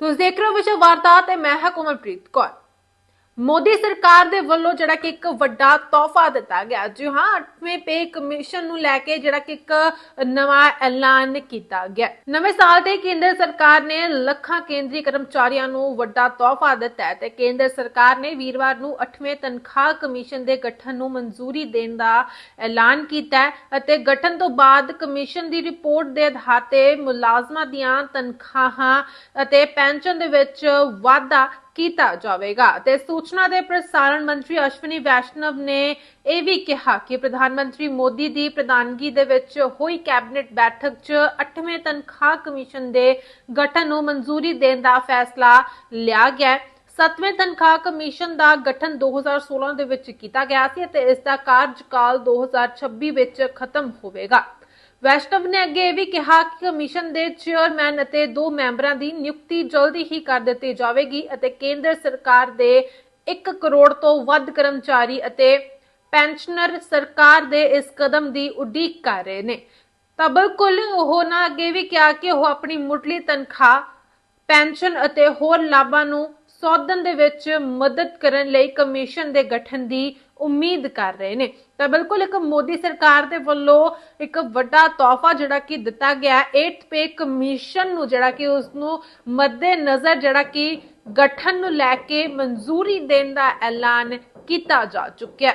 ਤੁਸੀਂ ਦੇਖ ਰਹੇ ਹੋ ਵਿਸ਼ਵ ਵਾਰਤਾ ਤੇ ਮੈਂ ਹਾਂ ਕੋਮਲਪ੍ਰੀਤ ਕੌਰ। ਮੋਦੀ ਸਰਕਾਰ ਦੇ ਵੱਲੋਂ ਜਿਹੜਾ ਕਿ ਇੱਕ ਵੱਡਾ ਤੋਹਫਾ ਦਿੱਤਾ ਗਿਆ। ਜੀ ਹਾਂ 8ਵੇਂ ਪੇ ਕਮਿਸ਼ਨ ਨੂੰ ਲੈ ਕੇ ਜਿਹੜਾ ਕਿ ਇੱਕ ਨਵਾਂ ਐਲਾਨ ਕੀਤਾ ਗਿਆ। ਨਵੇਂ ਸਾਲ ਤੇ ਕੇਂਦਰ ਸਰਕਾਰ ਨੇ ਲੱਖਾਂ ਕੇਂਦਰੀ ਕਰਮਚਾਰੀਆਂ ਨੂੰ ਵੱਡਾ ਤੋਹਫਾ ਦਿੱਤਾ ਤੇ ਕੇਂਦਰ ਸਰਕਾਰ ਨੇ ਵੀਰਵਾਰ ਨੂੰ 8ਵੇਂ ਤਨਖਾਹ ਕਮਿਸ਼ਨ ਦੇ ਗਠਨ ਨੂੰ ਮਨਜ਼ੂਰੀ ਦੇਣ ਦਾ ਐਲਾਨ ਕੀਤਾ ਅਤੇ ਗਠਨ ਤੋਂ ਬਾਅਦ ਕਮਿਸ਼ਨ ਦੀ ਰਿਪੋਰਟ ਦੇ ਆਧਾਰ ਤੇ ਮੁਲਾਜ਼ਮਾਂ ਦੀਆਂ ਤਨਖਾਹਾਂ ਅਤੇ ਪੈਨਸ਼ਨ ਦੇ ਵਿੱਚ ਵਾਧਾ ਕੀਤਾ ਜਾਵੇਗਾ ਤੇ ਸੂਚਨਾ ਤੇ ਪ੍ਰਸਾਰਣ ਮੰਤਰੀ ਅਸ਼ਵਨੀ ਵੈਸ਼ਨਵ ਨੇ ਇਹ ਵੀ ਕਿਹਾ ਕਿ ਪ੍ਰਧਾਨ ਮੰਤਰੀ ਮੋਦੀ ਦੀ ਪ੍ਰਧਾਨਗੀ ਦੇ ਵਿੱਚ ਹੋਈ ਕੈਬਨਿਟ ਬੈਠਕ 'ਚ 8ਵੇਂ ਤਨਖਾਹ ਕਮਿਸ਼ਨ ਦੇ ਗਠਨ ਨੂੰ ਮਨਜ਼ੂਰੀ ਦੇਣ ਦਾ ਫੈਸਲਾ ਲਿਆ ਗਿਆ ਹੈ। ਸੱਤਵੇਂ ਤਨਖਾਹ ਕਮਿਸ਼ਨ ਦਾ ਗਠਨ 2016 ਦੇ ਵਿੱਚ ਕੀਤਾ ਗਿਆ ਸੀ ਅਤੇ ਇਸ ਦਾ ਕਾਰਜਕਾਲ 2026 ਵਿੱਚ ਖਤਮ ਹੋਵੇਗਾ। ਵੈਸ਼ਨਵ ਨੇ ਅੱਗੇ ਇਹ ਵੀ ਕਿਹਾ ਕਿ ਕਮਿਸ਼ਨ ਦੇ ਚੇਅਰਮੈਨ ਅਤੇ ਦੋ ਮੈਂਬਰਾਂ ਦੀ ਨਿਯੁਕਤੀ ਜਲਦੀ ਹੀ ਕਰ ਦਿੱਤੀ ਜਾਵੇਗੀ ਅਤੇ ਕੇਂਦਰ ਸਰਕਾਰ ਦੇ 1 ਕਰੋੜ ਤੋਂ ਵੱਧ ਕਰਮਚਾਰੀ ਅਤੇ ਪੈਨਸ਼ਨਰ ਸਰਕਾਰ ਦੇ ਇਸ ਕਦਮ ਦੀ ਉਡੀਕ ਕਰ ਰਹੇ ਨੇ। ਤਾਂ ਬਿਲਕੁਲ ਉਹ ਨਾ ਅੱਗੇ ਵੀ ਕਿਹਾ ਕਿ ਉਹ ਆਪਣੀ ਮੁੱਢਲੀ ਤਨਖਾਹ, ਪੈਨਸ਼ਨ ਅਤੇ ਹੋਰ ਲਾਭਾਂ ਨੂੰ ਸੋਧਣ ਦੇ ਵਿੱਚ ਮਦਦ ਕਰਨ ਲਈ ਕਮਿਸ਼ਨ ਦੇ ਗਠਨ ਦੀ ਉਮੀਦ ਕਰ ਰਹੇ ਨੇ। ਤਾਂ ਬਿਲਕੁਲ ਇੱਕ ਮੋਦੀ ਸਰਕਾਰ ਦੇ ਵੱਲੋਂ ਇੱਕ ਵੱਡਾ ਤੋਹਫਾ ਜਿਹੜਾ ਕਿ ਦਿੱਤਾ ਗਿਆ 8th ਪੇ ਕਮਿਸ਼ਨ ਨੂੰ ਜਿਹੜਾ ਕਿ ਉਸ ਨੂੰ ਮੱਦੇ ਨਜ਼ਰ ਜਿਹੜਾ ਕਿ ਗਠਨ ਨੂੰ ਲੈ ਕੇ ਮਨਜ਼ੂਰੀ ਦੇਣ ਦਾ ਐਲਾਨ ਕੀਤਾ ਜਾ ਚੁੱਕਿਆ